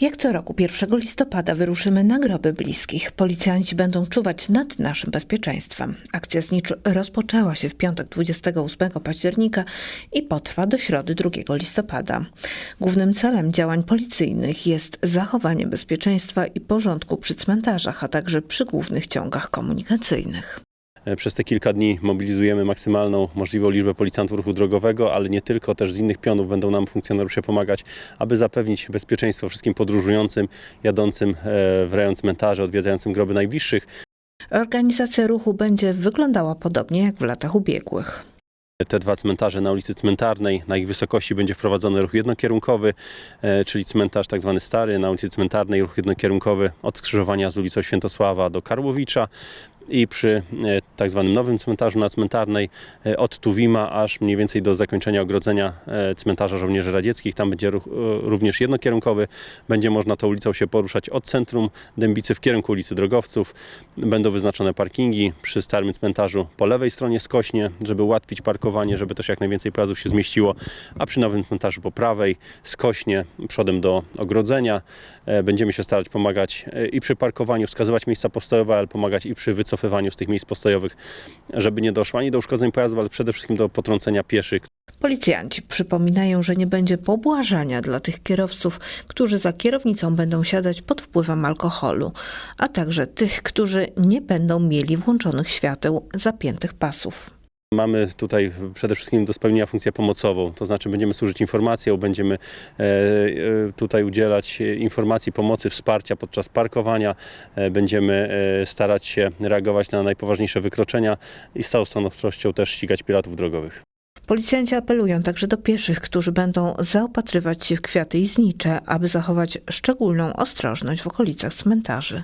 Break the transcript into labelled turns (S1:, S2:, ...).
S1: Jak co roku 1 listopada wyruszymy na groby bliskich. Policjanci będą czuwać nad naszym bezpieczeństwem. Akcja znicz rozpoczęła się w piątek 28 października i potrwa do środy 2 listopada. Głównym celem działań policyjnych jest zachowanie bezpieczeństwa i porządku przy cmentarzach, a także przy głównych ciągach komunikacyjnych.
S2: E, Przez te kilka dni mobilizujemy maksymalną możliwą liczbę policjantów ruchu drogowego, ale nie tylko, też z innych pionów będą nam funkcjonariusze pomagać, aby zapewnić bezpieczeństwo wszystkim podróżującym, jadącym e, w rejon cmentarzy, odwiedzającym groby najbliższych.
S1: Organizacja ruchu będzie wyglądała podobnie jak w latach ubiegłych.
S2: Te dwa cmentarze na ulicy Cmentarnej, na ich wysokości będzie wprowadzony ruch jednokierunkowy, e, czyli cmentarz tak zwany stary, na ulicy Cmentarnej ruch jednokierunkowy od skrzyżowania z ulicą Świętosława do Karłowicza i przy e, tak zwanym nowym cmentarzu na Cmentarnej e, od Tuwima aż mniej więcej do zakończenia ogrodzenia e, cmentarza żołnierzy radzieckich. Tam będzie ruch, również jednokierunkowy. Będzie można tą ulicą się poruszać od centrum Dębicy w kierunku ulicy Drogowców. Będą wyznaczone parkingi przy starym cmentarzu po lewej stronie skośnie, żeby ułatwić parkowanie, żeby też jak najwięcej pojazdów się zmieściło, a przy nowym cmentarzu po prawej skośnie przodem do ogrodzenia. Będziemy się starać pomagać i przy parkowaniu, wskazywać miejsca postojowe, ale pomagać i przy wycofywaniu z tych miejsc postojowych, żeby nie doszło ani do uszkodzeń pojazdów, ale przede wszystkim do potrącenia pieszych,
S1: Policjanci przypominają, że nie będzie pobłażania dla tych kierowców, którzy za kierownicą będą siadać pod wpływem alkoholu, a także tych, którzy nie będą mieli włączonych świateł zapiętych pasów.
S2: Mamy tutaj przede wszystkim do spełnienia funkcję pomocową, to znaczy będziemy służyć informacją, będziemy e, e, tutaj udzielać informacji, pomocy, wsparcia podczas parkowania, e, będziemy starać się reagować na najpoważniejsze wykroczenia i z całą stanowczością też ścigać piratów drogowych.
S1: Policjanci apelują także do pieszych, którzy będą zaopatrywać się w kwiaty i znicze, aby zachować szczególną ostrożność w okolicach cmentarzy.